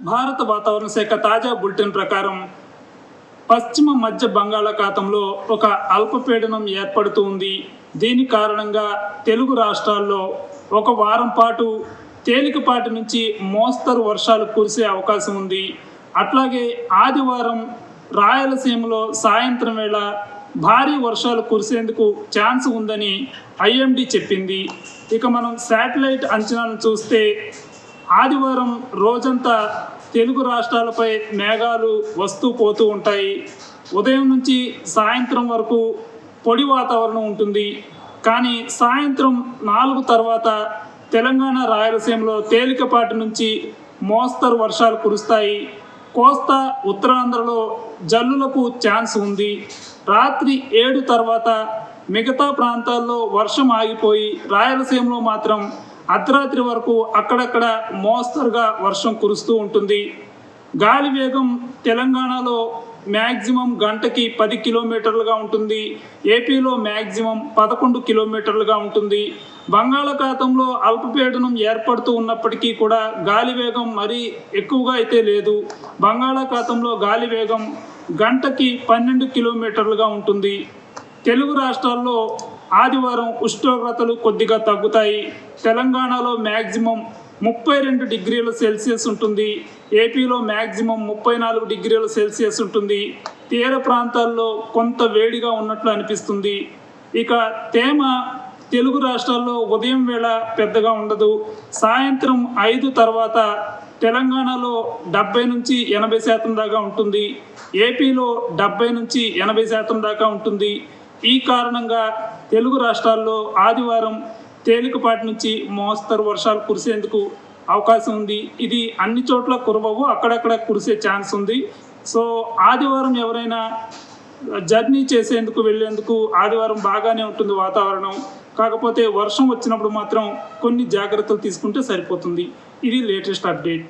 భారత వాతావరణ శాఖ తాజా బులెటిన్ ప్రకారం పశ్చిమ మధ్య బంగాళాఖాతంలో ఒక అల్పపీడనం ఏర్పడుతూ ఉంది. దీని కారణంగా తెలుగు రాష్ట్రాల్లో ఒక వారం పాటు తేలికపాటి నుంచి మోస్తరు వర్షాలు కురిసే అవకాశం ఉంది. అట్లాగే ఆదివారం రాయలసీమలో సాయంత్రం వేళ భారీ వర్షాలు కురిసేందుకు ఛాన్స్ ఉందని ఐఎండి చెప్పింది. ఇక మనం శాటిలైట్ అంచనాలను చూస్తే ఆదివారం రోజంతా తెలుగు రాష్ట్రాలపై మేఘాలు వస్తూ పోతూ ఉంటాయి. ఉదయం నుంచి సాయంత్రం వరకు పొడి వాతావరణం ఉంటుంది. కానీ సాయంత్రం నాలుగు తర్వాత తెలంగాణ రాయలసీమలో తేలికపాటి నుంచి మోస్తరు వర్షాలు కురుస్తాయి. కోస్తా ఉత్తరాంధ్రలో జల్లులకు ఛాన్స్ ఉంది. రాత్రి ఏడు తర్వాత మిగతా ప్రాంతాల్లో వర్షం ఆగిపోయి రాయలసీమలో మాత్రం అర్ధరాత్రి వరకు అక్కడక్కడ మోస్తరుగా వర్షం కురుస్తూ ఉంటుంది. గాలి వేగం తెలంగాణలో మ్యాక్సిమం గంటకి పది కిలోమీటర్లుగా ఉంటుంది. ఏపీలో మ్యాక్సిమం పదకొండు కిలోమీటర్లుగా ఉంటుంది. బంగాళాఖాతంలో అల్పపీడనం ఏర్పడుతూ ఉన్నప్పటికీ కూడా గాలి వేగం మరీ ఎక్కువగా అయితే లేదు. బంగాళాఖాతంలో గాలి వేగం గంటకి పన్నెండు కిలోమీటర్లుగా ఉంటుంది. తెలుగు రాష్ట్రాల్లో ఆదివారం ఉష్ణోగ్రతలు కొద్దిగా తగ్గుతాయి. తెలంగాణలో మ్యాక్సిమం ముప్పై రెండు డిగ్రీల సెల్సియస్ ఉంటుంది. ఏపీలో మ్యాక్సిమం ముప్పై నాలుగు డిగ్రీల సెల్సియస్ ఉంటుంది. తీర ప్రాంతాల్లో కొంత వేడిగా ఉన్నట్లు అనిపిస్తుంది. ఇక తేమ తెలుగు రాష్ట్రాల్లో ఉదయం వేళ పెద్దగా ఉండదు. సాయంత్రం ఐదు తర్వాత తెలంగాణలో డెబ్బై నుంచి ఎనభై శాతం దాకా ఉంటుంది. ఏపీలో డెబ్బై నుంచి ఎనభై శాతం దాకా ఉంటుంది. ఈ కారణంగా తెలుగు రాష్ట్రాల్లో ఆదివారం తేలికపాటి నుంచి మోస్తరు వర్షాలు కురిసేందుకు అవకాశం ఉంది. ఇది అన్ని చోట్ల కురవవు అక్కడక్కడ కురిసే ఛాన్స్ ఉంది. సో ఆదివారం ఎవరైనా జర్నీ చేసేందుకు వెళ్ళేందుకు ఆదివారం బాగానే ఉంటుంది వాతావరణం. కాకపోతే వర్షం వచ్చినప్పుడు మాత్రం కొన్ని జాగ్రత్తలు తీసుకుంటే సరిపోతుంది. ఇది లేటెస్ట్ అప్డేట్.